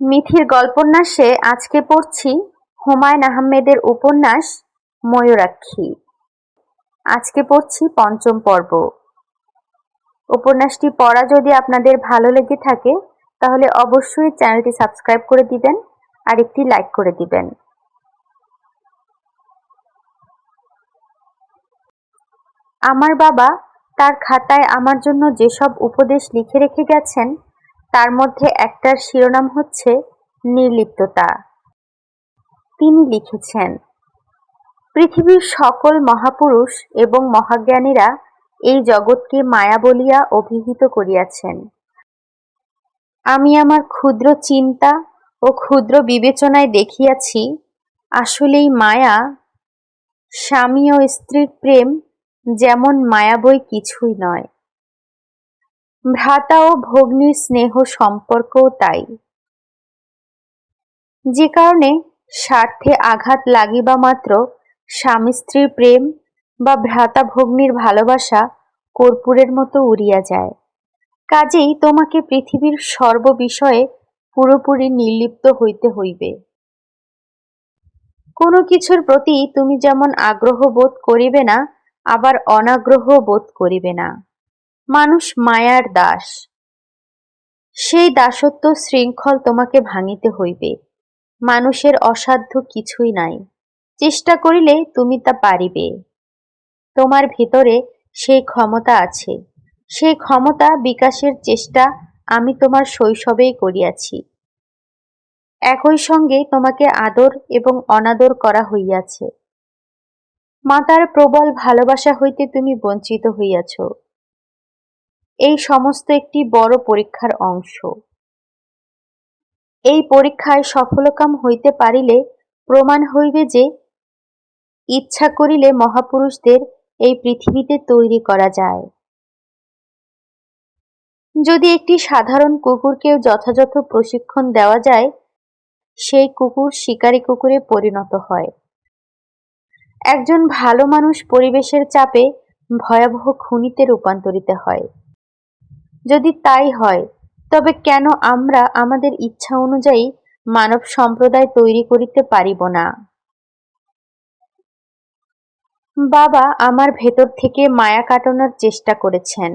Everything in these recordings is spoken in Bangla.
মিথির গল্পন্যাসে আজকে পড়ছি হুমায়ুন আহমেদের উপন্যাস ময়ূরাক্ষী। আজকে পড়ছি পঞ্চম পর্ব। উপন্যাসটি পড়া যদি আপনাদের ভালো লেগে থাকে, তাহলে অবশ্যই চ্যানেলটি সাবস্ক্রাইব করে দিবেন আর একটি লাইক করে দিবেন। আমার বাবা তার খাতায় আমার জন্য যেসব উপদেশ লিখে রেখে গেছেন তার মধ্যে একটার শিরোনাম হচ্ছে নির্লিপ্ততা। তিনি লিখেছেন, পৃথিবীর সকল মহাপুরুষ এবং মহাজ্ঞানীরা এই জগৎকে মায়া বলিয়া অভিহিত করিয়াছেন। আমি আমার ক্ষুদ্র চিন্তা ও ক্ষুদ্র বিবেচনায় দেখিয়াছি, আসলেই মায়া, স্বামী ও স্ত্রীর প্রেম যেমন মায়াবই কিছুই নয়। ভ্রাতা ও ভগ্নীর স্নেহ সম্পর্কও তাই। যে কারণে স্বার্থে আঘাত লাগিবা মাত্র স্বামী স্ত্রীর প্রেম বা ভ্রাতা ভগ্নীর ভালোবাসা কর্পূরের মতো উড়িয়া যায়। কাজেই তোমাকে পৃথিবীর সর্ববিষয়ে পুরোপুরি নির্লিপ্ত হইতে হইবে। কোনো কিছুর প্রতি তুমি যেমন আগ্রহ বোধ করিবে না, আবার অনাগ্রহ বোধ করিবে না। মানুষ মায়ার দাস। সেই দাসত্ব শৃঙ্খল তোমাকে ভাঙিতে হইবে। মানুষের অসাধ্য কিছুই নাই। চেষ্টা করিলে তুমি তা পারিবে। তোমার ভিতরে সেই ক্ষমতা আছে। সেই ক্ষমতা বিকাশের চেষ্টা আমি তোমার শৈশবেই করিয়াছি। একই সঙ্গে তোমাকে আদর এবং অনাদর করা হইয়াছে। মাতার প্রবল ভালোবাসা হইতে তুমি বঞ্চিত হইয়াছ। এই সমস্ত একটি বড় পরীক্ষার অংশ। এই পরীক্ষায় সফলকাম হইতে পারিলে প্রমাণ হইবে যে ইচ্ছা করিলে মহাপুরুষদের এই পৃথিবীতে তৈরি করা যায়। যদি একটি সাধারণ কুকুরকেও যথাযথ প্রশিক্ষণ দেওয়া যায়, সেই কুকুর শিকারী কুকুরে পরিণত হয়। একজন ভালো মানুষ পরিবেশের চাপে ভয়াবহ খুনিতে রূপান্তরিত হয়। যদি তাই হয়, তবে কেন আমরা আমাদের ইচ্ছা অনুযায়ী মানব সম্প্রদায় তৈরি করিতে পারিব না? বাবা আমার ভেতর থেকে মায়া কাটানোর চেষ্টা করেছেন।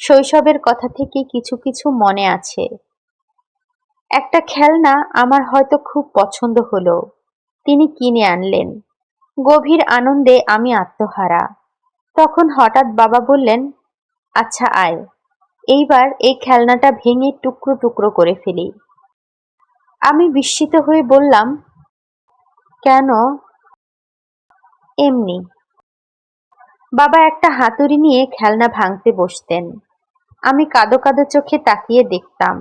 শৈশবের কথা থেকে কিছু কিছু মনে আছে। একটা খেলনা আমার হয়তো খুব পছন্দ হলো। তিনি কিনে আনলেন। গভীর আনন্দে আমি আত্মহারা। তখন হঠাৎ বাবা বললেন আচ্ছা আয়। এইবার এই খেলনাটা ভেঙে টুকরো টুকরো করে ফেলি। আমি বিস্মিত হয়ে বললাম, কেন? এমনি। বাবা একটা হাতুড়ি নিয়ে খেলনা ভাঙতে বসতেন। আমি কাদো কাদো চোখে তাকিয়ে দেখতাম।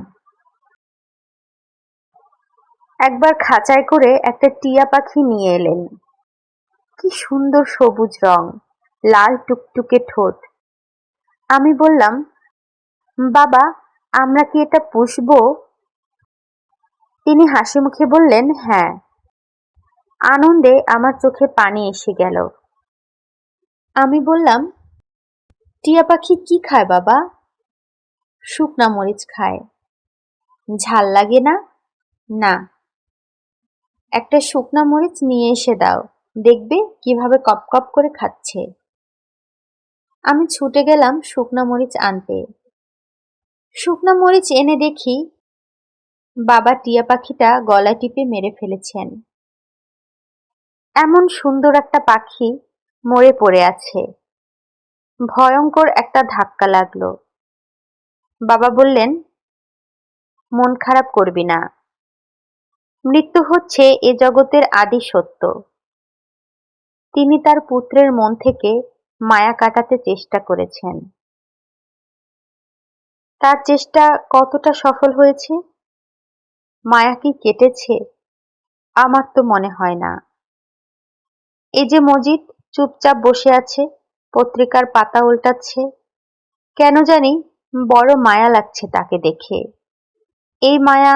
একবার খাঁচায় করে একটা টিয়া পাখি নিয়ে এলেন। কি সুন্দর সবুজ রং, লাল টুকটুকে ঠোঁট। আমি বললাম বাবা, আমরা কি এটা পুষব? তিনি হাসি মুখে বললেন হ্যাঁ। আনন্দে আমার চোখে পানি এসে গেল। আমি বললাম, টিয়া পাখি কি খায় বাবা? শুকনা মরিচ খায়। ঝাল লাগে না? না। একটা শুকনা মরিচ নিয়ে এসে দাও। দেখবে কীভাবে কপ কপ করে খাচ্ছে। আমি ছুটে গেলাম শুকনা মরিচ আনতে। শুকনা মরিচ এনে দেখি বাবা টিয়া পাখিটা গলা টিপে মেরে ফেলেছেন। এমন সুন্দর একটা পাখি মরে পড়ে আছে। ভয়ঙ্কর একটা ধাক্কা লাগল। বাবা বললেন, মন খারাপ করবি না। মৃত্যু হচ্ছে এ জগতের আদি সত্য। তিনি তার পুত্রের মন থেকে মায়া কাটাতে চেষ্টা করেছেন। তার চেষ্টা কতটা সফল হয়েছে? মায়া কি কেটেছে? আমার তো মনে হয় না। এই যে মজিদ চুপচাপ বসে আছে, পত্রিকার পাতা উল্টাচ্ছে, কেন জানি বড় মায়া লাগছে তাকে দেখে। এই মায়া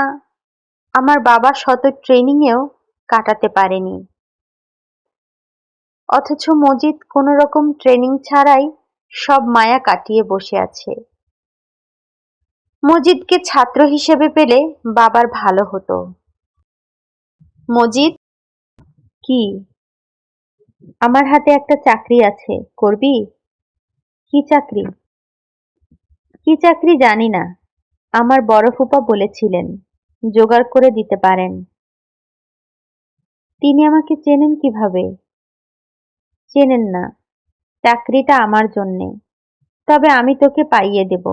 আমার বাবা শত ট্রেনিংয়েও কাটাতে পারেনি। অথচ মজিদ কোনো রকম ট্রেনিং ছাড়াই সব মায়া কাটিয়ে বসে আছে। মজিদকে ছাত্র হিসেবে পেলে বাবার ভালো হতো। মজিদ? কি? আমার হাতে একটা চাকরি আছে, করবি? কি চাকরি? কি চাকরি জানি না, আমার বড় ফুপা বলেছিলেন, জোগাড় করে দিতে পারেন। তিনি আমাকে চেনেন কীভাবে? চেনেন না, চাকরিটা আমার জন্যে, তবে আমি তোকে পাইয়ে দেব।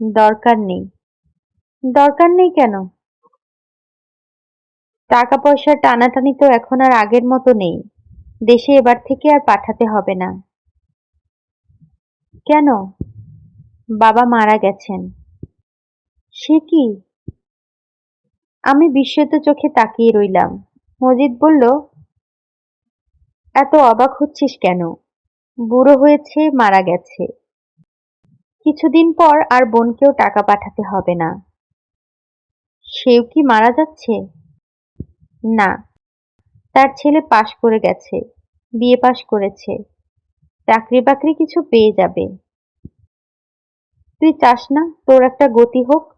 দরকার নেই। দরকার নেই কেন? টাকা পয়সার টানাটানি তো এখন আর আগের মতো নেই। দেশে এবার থেকে আর পাঠাতে হবে না। কেন? বাবা মারা গেছেন। সে কি? আমি বিস্মিত চোখে তাকিয়ে রইলাম। মজিদ বলল, এত অবাক হচ্ছিস কেন? বুড়ো হয়েছে, মারা গেছে। কিছুদিন পর আর বোনকেও টাকা পাঠাতে হবে না। সেও কি মারা যাচ্ছে? না। তার ছেলে পাশ করে গেছে, বিয়ে পাশ করেছে। চাকরি বাকরি কিছু পেয়ে যাবে। তুই চাস না তোর একটা গতি হোক?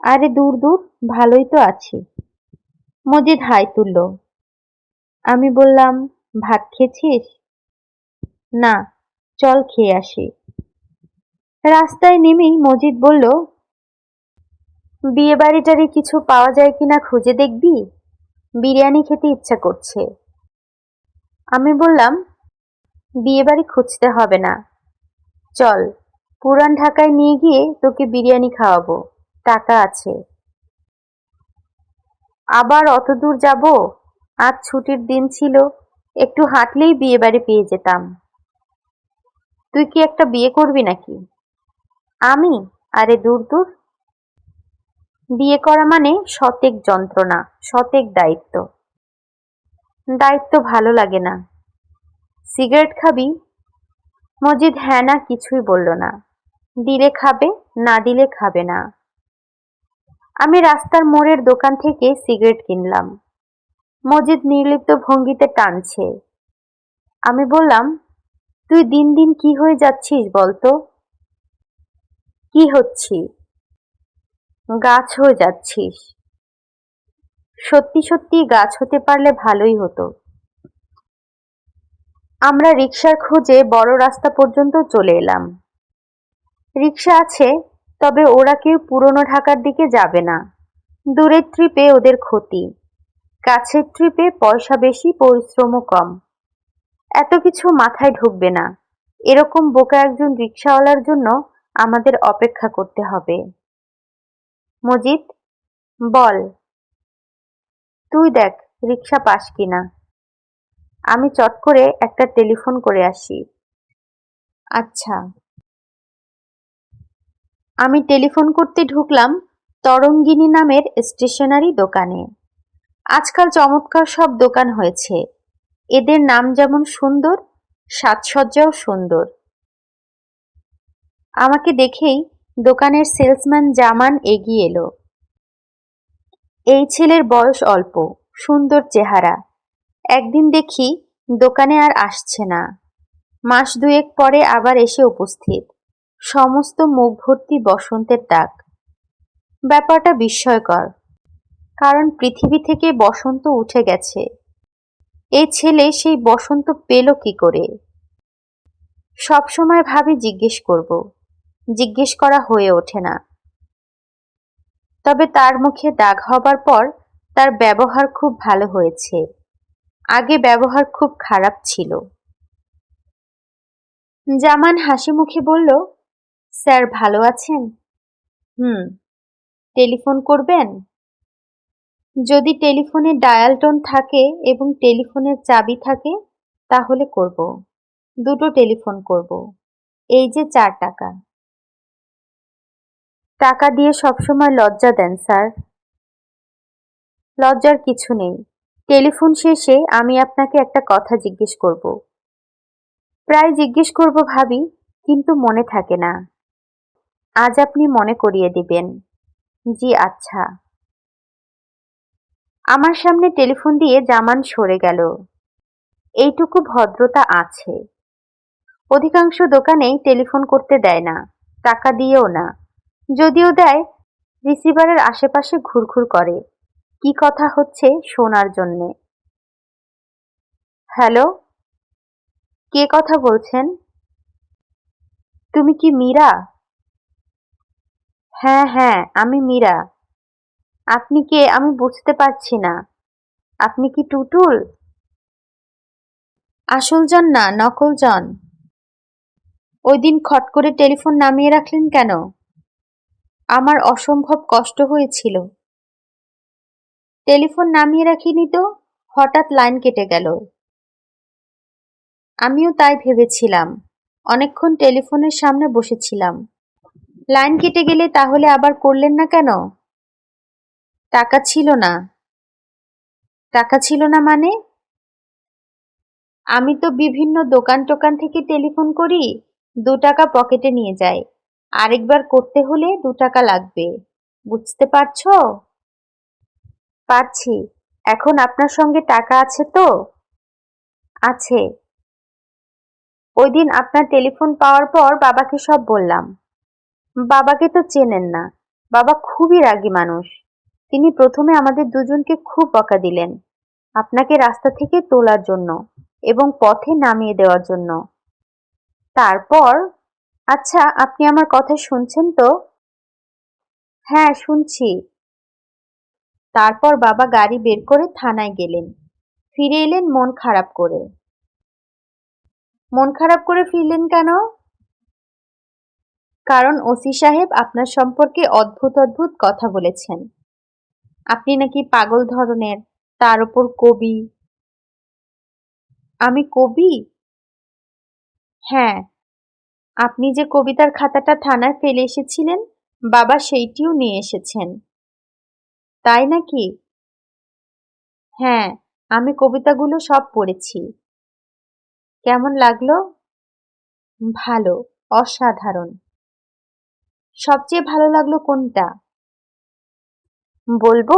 আরে দূর দূর, ভালোই তো আছি। মজিদ হাই তুলল। আমি বললাম, ভাত খেয়েছিস? না, চল খেয়ে আসি। রাস্তায় নেমেই মজিদ বলল বিয়ে বাড়িটারে কিছু পাওয়া যায় কিনা খুঁজে দেখবি? বিরিয়ানি খেতে ইচ্ছা করছে। আমি বললাম বিয়ে বাড়ি খুঁজতে হবে না। চল, পুরান ঢাকায় নিয়ে গিয়ে তোকে বিরিয়ানি খাওয়াবো। টাকা আছে। আবার অত দূর যাব? আজ ছুটির দিন ছিল, একটু হাঁটলেই বিয়ে বাড়ি পেয়ে যেতাম। তুই কি একটা বিয়ে করবি নাকি? আমি? আরে দূর দূর। বিয়ে করা মানে শতেক যন্ত্রণা শতেক দায়িত্ব। দায়িত্ব ভালো লাগে না। সিগারেট খাবি? মজিদ হ্যাঁ না কিছুই বলল না। দিলে খাবে, না দিলে খাবে না। আমি রাস্তার মোড়ের দোকান থেকে সিগারেট কিনলাম। মজিদ নির্লিপ্ত ভঙ্গিতে টানছে। আমি বললাম, তুই দিন দিন কি হয়ে যাচ্ছিস বলতো? কি হচ্ছি? গাছ হয়ে যাচ্ছিস। সত্যি সত্যি গাছ হতে পারলে ভালোই হতো। আমরা রিক্সার খোঁজে বড় রাস্তা পর্যন্ত চলে এলাম। রিক্সা আছে, তবে ওরা কেউ পুরনো ঢাকার দিকে যাবে না। দূরের ট্রিপে ওদের ক্ষতি। কাছের ট্রিপে পয়সা বেশি, পরিশ্রমও কম। এত কিছু মাথায় ঢুকবে না। এরকম বোকা একজন রিক্সাওয়ালার জন্য আমাদের অপেক্ষা করতে হবে। মজিদ, বল। তুই দেখ রিক্সা পাস কিনা। আমি চট করে একটা টেলিফোন করে আসি। আচ্ছা। আমি টেলিফোন করতে ঢুকলাম তরঙ্গিনী নামের স্টেশনারি দোকানে। আজকাল চমৎকার সব দোকান হয়েছে। এদের নাম যেমন সুন্দর, সাজসজ্জাও সুন্দর। আমাকে দেখেই দোকানের সেলসম্যান জামান এগিয়ে এলো। এই ছেলের বয়স অল্প, সুন্দর চেহারা। একদিন দেখি দোকানে আর আসছে না। মাস দুয়েক পরে আবার এসে উপস্থিত। সমস্ত মুখ ভর্তি বসন্তের দাগ। ব্যাপারটা বিস্ময়কর, কারণ পৃথিবী থেকে বসন্ত উঠে গেছে। এই ছেলে সেই বসন্ত পেল কি করে? সবসময় ভাবি জিজ্ঞেস করব। জিজ্ঞেস করা হয়ে ওঠে না। তবে তার মুখে দাগ হবার পর তার ব্যবহার খুব ভালো হয়েছে। আগে ব্যবহার খুব খারাপ ছিল। জামান হাসি মুখে বলল, স্যার, ভালো আছেন? হুম। টেলিফোন করবেন? যদি টেলিফোনে ডায়াল টোন থাকে এবং টেলিফোনের চাবি থাকে, তাহলে করব। দুটো টেলিফোন করব। এই যে চার টাকা। টাকা দিয়ে সবসময় লজ্জা দেন, স্যার। লজ্জার কিছু নেই। টেলিফোন শেষে আমি আপনাকে একটা কথা জিজ্ঞেস করব। প্রায় জিজ্ঞেস করব ভাবি, কিন্তু মনে থাকে না। আজ আপনি মনে করিয়ে দিবেন। জি আচ্ছা। আমার সামনে টেলিফোন দিয়ে জামান সরে গেল। এইটুকু ভদ্রতা আছে। অধিকাংশ দোকানেই টেলিফোন করতে দেয় না, টাকা দিয়েও না। যদিও দেয়, রিসিভারের আশেপাশে ঘুরঘুর করে। কি কথা হচ্ছে শোনার জন্যে? হ্যালো? কে কথা বলছেন? তুমি কি মীরা? হ্যাঁ হ্যাঁ আমি মীরা। আপনি কে? আমি বুঝতে পারছি না। আপনি কি টুটুল? আসল জন না, নকল জন। ওই দিন খট করে টেলিফোন নামিয়ে রাখলেন কেন? আমার অসম্ভব কষ্ট হয়েছিল। টেলিফোন নামিয়ে রাখিনি তো, হঠাৎ লাইন কেটে গেল। আমিও তাই ভেবেছিলাম, অনেকক্ষণ টেলিফোনের সামনে বসেছিলাম। লাইন কেটে গেলে তাহলে আবার করলেন না কেন? টাকা ছিল না। টাকা ছিল না মানে? আমি তো বিভিন্ন দোকান টোকান থেকে টেলিফোন করি, দু টাকা পকেটে নিয়ে যাই। আরেকবার করতে হলে দু টাকা লাগবে। বুঝতে পারছ? পারছি। এখন আপনার সঙ্গে টাকা আছে তো? আছে। ওই দিন আপনার টেলিফোন পাওয়ার পর বাবাকে সব বললাম। বাবাকে তো চেনেন না। বাবা খুবই রাগী মানুষ। তিনি প্রথমে আমাদের দুজনকে খুব বকা দিলেন। আপনাকে রাস্তা থেকে তোলার জন্য এবং পথে নামিয়ে দেওয়ার জন্য। তারপর আচ্ছা আপনি আমার কথা শুনছেন তো? হ্যাঁ শুনছি। তারপর বাবা গাড়ি বের করে থানায় গেলেন। ফিরে এলেন মন খারাপ করে। মন খারাপ করে ফিরলেন কেন? কারণ ওসি সাহেব আপনার সম্পর্কে অদ্ভুত অদ্ভুত কথা বলেছেন। আপনি নাকি পাগল ধরনের, তার উপর কবি। আমি কবি? হ্যাঁ। আপনি যে কবিতার খাতাটা থানায় ফেলে এসেছিলেন, বাবা সেইটিও নিয়ে এসেছেন। তাই নাকি? হ্যাঁ আমি কবিতাগুলো সব পড়েছি। কেমন লাগল? ভালো, অসাধারণ। সবচেয়ে ভালো লাগল কোনটা? বলব,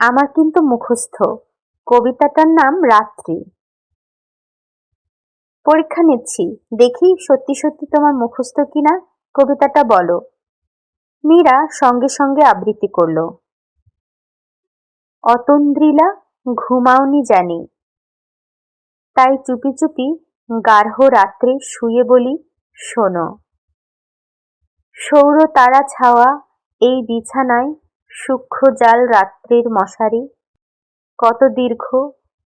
আমার কিন্তু মুখস্থ। কবিতাটার নাম রাত্রি। পরীক্ষা নিচ্ছি। দেখি সত্যি সত্যি তোমার মুখস্থ কিনা? কবিতাটা বলো। মীরা সঙ্গে সঙ্গে আবৃত্তি করল। অতন্দ্রিলা, ঘুমাওনি জানি। তাই চুপি চুপি গার্হ রাত্রে শুয়ে বলি, শোনো। সৌর তারা ছাওয়া এই বিছানায় সূক্ষ্ম জাল রাত্রির মশারি। কত দীর্ঘ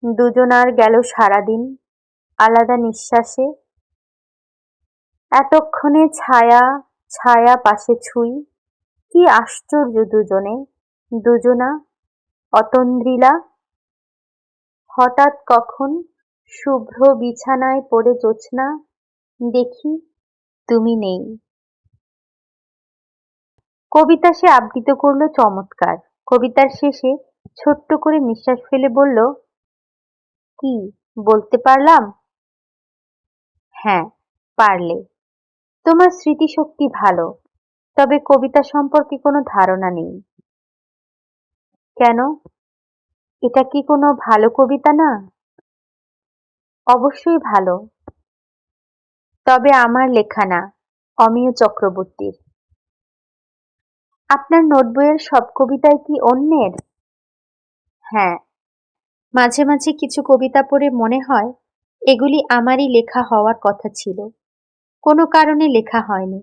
দুজনার গেল সারাদিন। আলাদা নিঃশ্বাসে। এতক্ষণে ছায়া ছায়া পাশে ছুই। কি আশ্চর্য দুজনে, দুজনা, অতন্দ্রিলা। হঠাৎ কখন শুভ্র বিছানায় পড়ে জোছনা, দেখি তুমি নেই। কবিতা সে আবৃত করল চমৎকার। কবিতার শেষে ছোট্ট করে নিঃশ্বাস ফেলে বলল, কি, বলতে পারলাম? হ্যাঁ পারলে। তোমার স্মৃতিশক্তি ভালো, তবে কবিতা সম্পর্কে কোনো ধারণা নেই। কেন? এটা কি কোনো ভালো কবিতা না? অবশ্যই ভালো। তবে আমার লেখা না, অমিয় চক্রবর্তীর। আপনার নোটবইয়ের সব কবিতাই কি অন্যের? হ্যাঁ মাঝে মাঝে কিছু কবিতা পড়ে মনে হয় এগুলি আমারই লেখা হওয়ার কথা ছিল। কোনো কারণে লেখা হয়নি।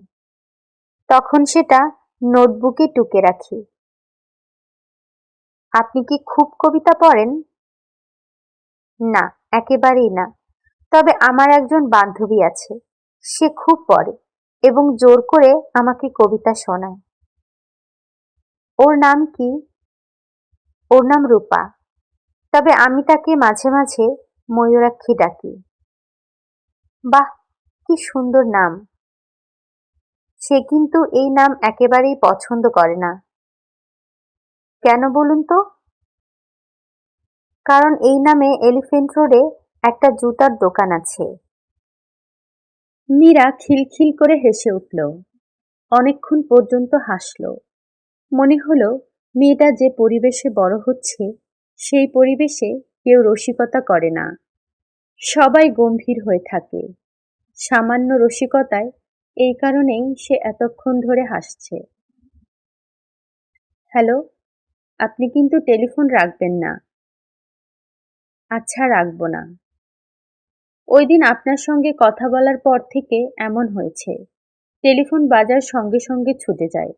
তখন সেটা নোটবুকে টুকে রাখি। আপনি কি খুব কবিতা পড়েন? না, একেবারেই না। তবে আমার একজন বান্ধবী আছে। সে খুব পড়ে এবং জোর করে আমাকে কবিতা শোনায়। ওর নাম কি? ওর নাম রূপা। তবে আমি তাকে মাঝে মাঝে ময়ূরাক্ষী ডাকি। বাহ, কি সুন্দর নাম। সে কিন্তু এই নাম একেবারেই পছন্দ করে না। কেন বলুন তো? কারণ এই নামে এলিফেন্ট রোডে একটা জুতার দোকান আছে। মীরা খিলখিল করে হেসে উঠল। অনেকক্ষণ পর্যন্ত হাসল। মনে হলো, মেয়েটা যে পরিবেশে বড় হচ্ছে, সেই পরিবেশে কেউ রসিকতা করে না। সবাই গম্ভীর হয়ে থাকে। সামান্য রসিকতায় এই কারণেই সে এতক্ষণ ধরে হাসছে। হ্যালো, আপনি কিন্তু টেলিফোন রাখবেন না। আচ্ছা রাখব না। ওই দিন আপনার সঙ্গে কথা বলার পর থেকে এমন হয়েছে। টেলিফোন বাজার সঙ্গে সঙ্গে ছুটে যায়।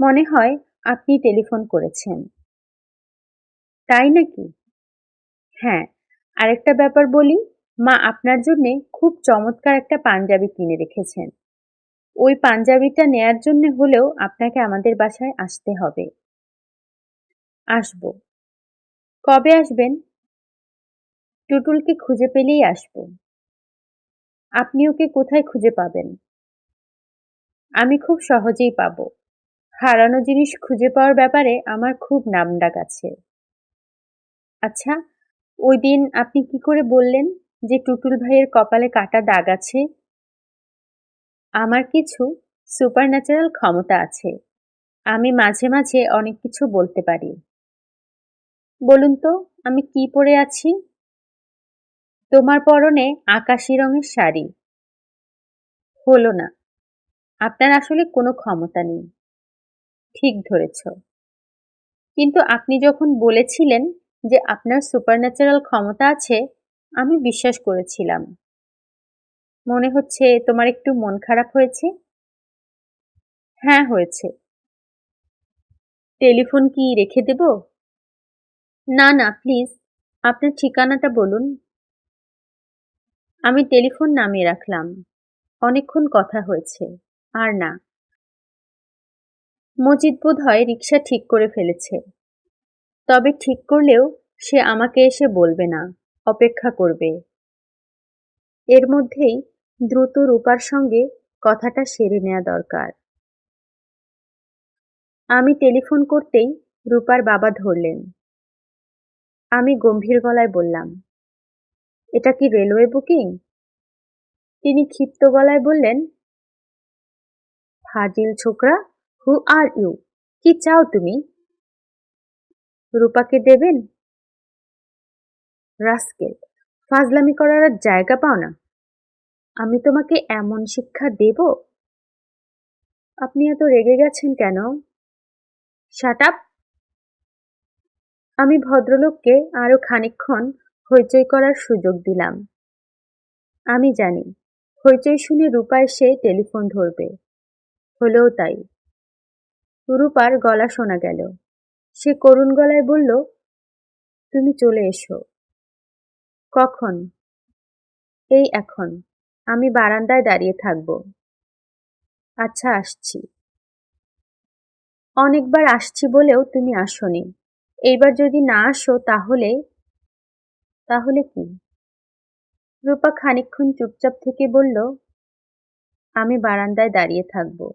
মনে হয় আপনি টেলিফোন করেছেন। তাই নাকি? হ্যাঁ আরেকটা ব্যাপার বলি, মা আপনার জন্যে খুব চমৎকার একটা পাঞ্জাবি কিনে রেখেছেন। ওই পাঞ্জাবিটা নেয়ার জন্য হলেও আপনাকে আমাদের বাসায় আসতে হবে। আসব। কবে আসবেন? টুটুলকে খুঁজে পেলেই আসব। আপনি ওকে কোথায় খুঁজে পাবেন? আমি খুব সহজেই পাব। হারানো জিনিস খুঁজে পাওয়ার ব্যাপারে আমার খুব নামডাক আছে। আচ্ছা ওই দিন আপনি কি করে বললেন যে টুটুল ভাইয়ের কপালে কাটা দাগ আছে? আমার কিছু সুপার ন্যাচারাল ক্ষমতা আছে। আমি মাঝে মাঝে অনেক কিছু বলতে পারি। বলুন তো, আমি কি পরে আছি? তোমার পরনে আকাশি রঙের শাড়ি। হলো না। আপনার আসলে কোনো ক্ষমতা নেই। ঠিক ধরেছ। কিন্তু আপনি যখন বলেছিলেন যে আপনার সুপারন্যাচারাল ক্ষমতা আছে, আমি বিশ্বাস করেছিলাম। মনে হচ্ছে তোমার একটু মন খারাপ হয়েছে? হ্যাঁ হয়েছে। টেলিফোন কি রেখে দেব? না না, প্লিজ, আপনার ঠিকানাটা বলুন। আমি টেলিফোন নামিয়ে রাখলাম। অনেকক্ষণ কথা হয়েছে, আর না। মজিদ বোধ হয় রিক্সা ঠিক করে ফেলেছে। তবে ঠিক করলেও সে আমাকে এসে বলবে না, অপেক্ষা করবে। এর মধ্যেই দ্রুত রূপার সঙ্গে কথাটা সেরে নেওয়া দরকার। আমি টেলিফোন করতেই রূপার বাবা ধরলেন। আমি গম্ভীর গলায় বললাম, এটা কি রেলওয়ে বুকিং? তিনি ক্ষিপ্ত গলায় বললেন, ফাজিল ছোকরা হু আর ইউ কি চাও তুমি? রূপাকে দেবেন? রাস্কেল, ফাজলামি করার আর জায়গা পাও না। আমি তোমাকে এমন শিক্ষা দেব? আপনি এত রেগে গেছেন কেন? শাট আপ আমি ভদ্রলোককে আরও খানিক্ষণ হইচই করার সুযোগ দিলাম। আমি জানি, হইচই শুনে রূপা এসে টেলিফোন ধরবে। হলেও তাই। রূপার গলা শোনা গেল। সে করুণ গলায় বলল, তুমি চলে এসো। কখন? এই এখন। আমি বারান্দায় দাঁড়িয়ে থাকব। আচ্ছা আসছি। অনেকবার আসছি বলেও তুমি আসনি। এইবার যদি না আসো তাহলে তাহলে কি? রূপা খানিক্ষণ চুপচাপ থেকে বলল, আমি বারান্দায় দাঁড়িয়ে থাকব।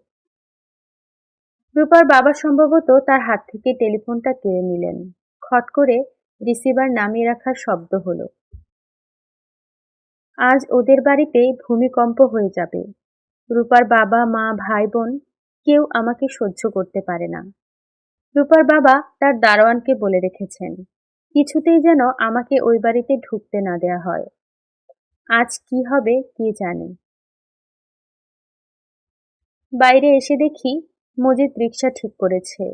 রূপার বাবা সম্ভবত তার হাত থেকে টেলিফোনটা কেড়ে নিলেন। খট করে রিসিভার নামিয়ে রাখার শব্দ হলো। আজ ওদের বাড়িতে ভূমিকম্প হয়ে যাবে। রূপার বাবা, মা, ভাই, বোন কেউ আমাকে সহ্য করতে পারে না। রূপার বাবা তার দারোয়ানকে বলে রেখেছেন, কিছুতেই যেন আমাকে ওই বাড়িতে ঢুকতে না দেয়া হয়। আজ কি হবে কে জানে? বাইরে এসে দেখি মজিদ রিক্সা ঠিক করেছে।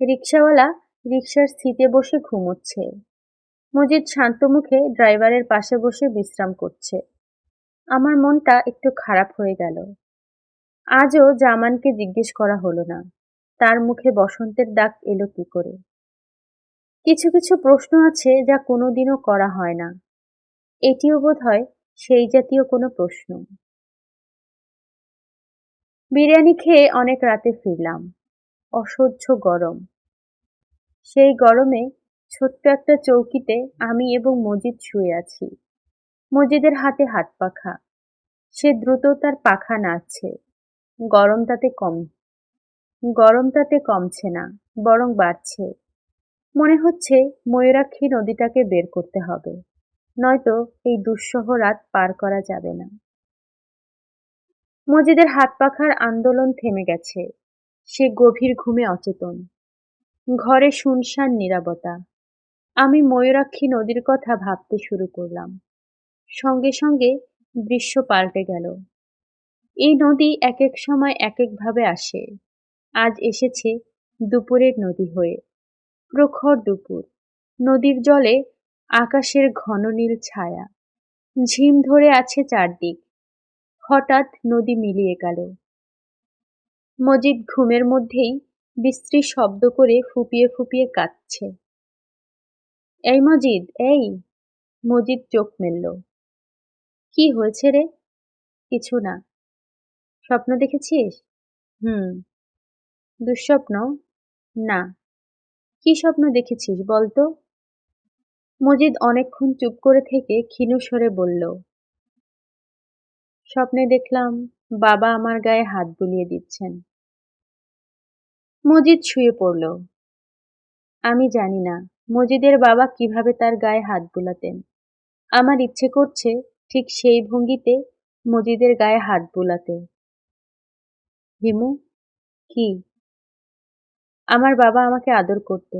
রিক্সাওয়ালা রিক্সার সিটে বসে ঘুমোচ্ছে। মজিদ শান্ত মুখে ড্রাইভারের পাশে বসে বিশ্রাম করছে। আমার মনটা একটু খারাপ হয়ে গেল। আজও জামানকে জিজ্ঞেস করা হলো না। তার মুখে বসন্তের দাগ এলো কি করে? কিছু কিছু প্রশ্ন আছে যা কোনোদিনও করা হয় না। এটিও বোধ হয় সেই জাতীয় কোনো প্রশ্ন। বিরিয়ানি খেয়ে অনেক রাতে ফিরলাম। অসহ্য গরম। সেই গরমে ছোট্ট একটা চৌকিতে আমি এবং মজিদ শুয়ে আছি। মজিদের হাতে হাত পাখা। সে দ্রুত তার পাখা নাচছে গরম তাতে কম। গরম তাতে কমছে না, বরং বাড়ছে। মনে হচ্ছে ময়ূরাক্ষী নদীটাকে বের করতে হবে। নয়তো এই দুঃসহ রাত পার করা যাবে না। মজিদের হাত পাখার আন্দোলন থেমে গেছে। সে গভীর ঘুমে অচেতন। ঘরে শুনশান নিরাপত্তা আমি ময়ূরাক্ষী নদীর কথা ভাবতে শুরু করলাম। সঙ্গে সঙ্গে দৃশ্য পাল্টে গেল। এই নদী এক এক সময় এক একভাবে আসে। আজ এসেছে দুপুরের নদী হয়ে। প্রখর দুপুর। নদীর জলে আকাশের ঘন নীল ছায়া। ঝিম ধরে আছে চারদিক। হঠাৎ নদী মিলিয়ে গেল। মজিদ ঘুমের মধ্যেই বিশ্রী শব্দ করে ফুপিয়ে ফুপিয়ে কাঁদছে। এই মজিদ এই! মজিদ চোখ মেলল। কি হয়েছে রে? কিছু না। স্বপ্ন দেখেছিস? হুম। দুঃস্বপ্ন? না। কি স্বপ্ন দেখেছিস বলতো মজিদ অনেকক্ষণ চুপ করে থেকে ক্ষীণ স্বরে বলল স্বপ্নে দেখলাম বাবা আমার গায়ে হাত বুলিয়ে দিচ্ছেন। মজিদ শুয়ে পড়ল। আমি জানি না মজিদের বাবা কীভাবে তার গায়ে হাত বুলাতেন। আমার ইচ্ছে করছে ঠিক সেই ভঙ্গিতে মজিদের গায়ে হাত বুলাতে। হিমু, কি? আমার বাবা আমাকে আদর করত,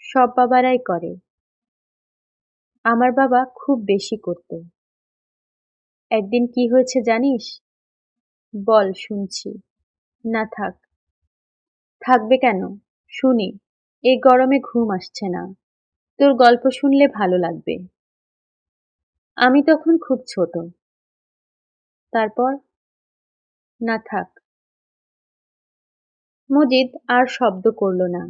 সব বাবারাই করে। আমার বাবা খুব বেশি করত। একদিন কি হয়েছে জানিস? বল, শুনছি। না থাক। থাকবে কেন? শুনি এই গরমে ঘুম আসছে না। তোর গল্প শুনলে ভালো লাগবে। আমি তখন খুব ছোট। তারপর? না থাক। মজিদ আর শব্দ করল না।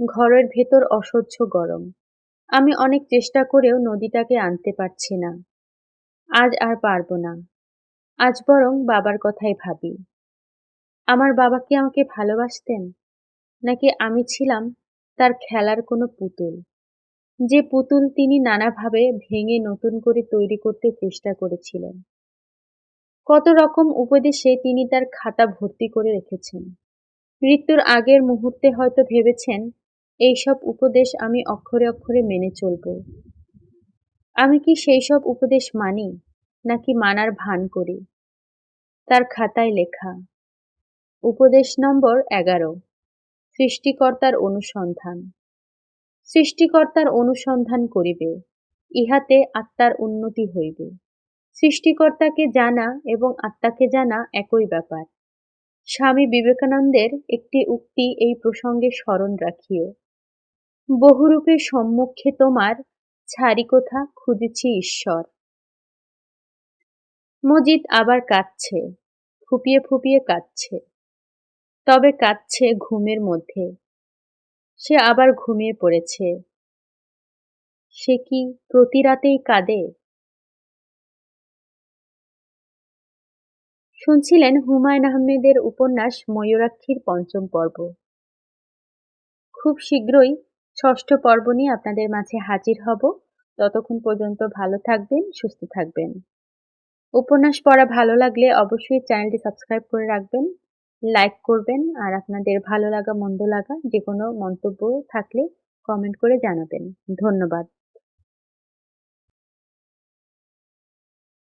ঘরের ভেতর অসহ্য গরম। আমি অনেক চেষ্টা করেও নদীটাকে আনতে পারছি না। আজ আর পারব না। আজ বরং বাবার কথাই ভাবি। আমার বাবা কি আমাকে ভালোবাসতেন? নাকি আমি ছিলাম তার খেলার কোনো পুতুল? যে পুতুল তিনি নানাভাবে ভেঙে নতুন করে তৈরি করতে চেষ্টা করেছিলেন। কত রকম উপদেশে তিনি তার খাতা ভর্তি করে রেখেছেন। মৃত্যুর আগের মুহূর্তে হয়তো ভেবেছেন, এইসব উপদেশ আমি অক্ষরে অক্ষরে মেনে চলব। আমি কি সেই সব উপদেশ মানি, নাকি মানার ভান করি? তার খাতায় লেখা, উপদেশ নম্বর এগারো, সৃষ্টিকর্তার অনুসন্ধান। সৃষ্টিকর্তার অনুসন্ধান করিবে, ইহাতে আত্মার উন্নতি হইবে। সৃষ্টিকর্তাকে জানা এবং আত্মাকে জানা একই ব্যাপার। স্বামী বিবেকানন্দের একটি উক্তি এই প্রসঙ্গে স্মরণ রাখিও। বহুরূপে সম্মুখে তোমার ছাড়ি কোথা? খুঁজেছি ঈশ্বর। মজিদ আবার কাঁদছে, ফুপিয়ে ফুপিয়ে কাঁদছে। তবে কাঁদছে ঘুমের মধ্যে। সে আবার ঘুমিয়ে পড়েছে। সে কি প্রতি রাতেই কাঁদে? শুনছিলেন হুমায়ুন আহমেদের উপন্যাস ময়ূরাক্ষীর পঞ্চম পর্ব। খুব শীঘ্রই ষষ্ঠ পর্ব নিয়ে আপনাদের মাঝে হাজির হব। ততক্ষণ পর্যন্ত ভালো থাকবেন, সুস্থ থাকবেন। উপন্যাস পড়া ভালো লাগলে অবশ্যই চ্যানেলটি সাবস্ক্রাইব করে রাখবেন, লাইক করবেন আর আপনাদের ভালো লাগা, মন্দ লাগা যে কোনো মন্তব্য থাকলে কমেন্ট করে জানাবেন। ধন্যবাদ।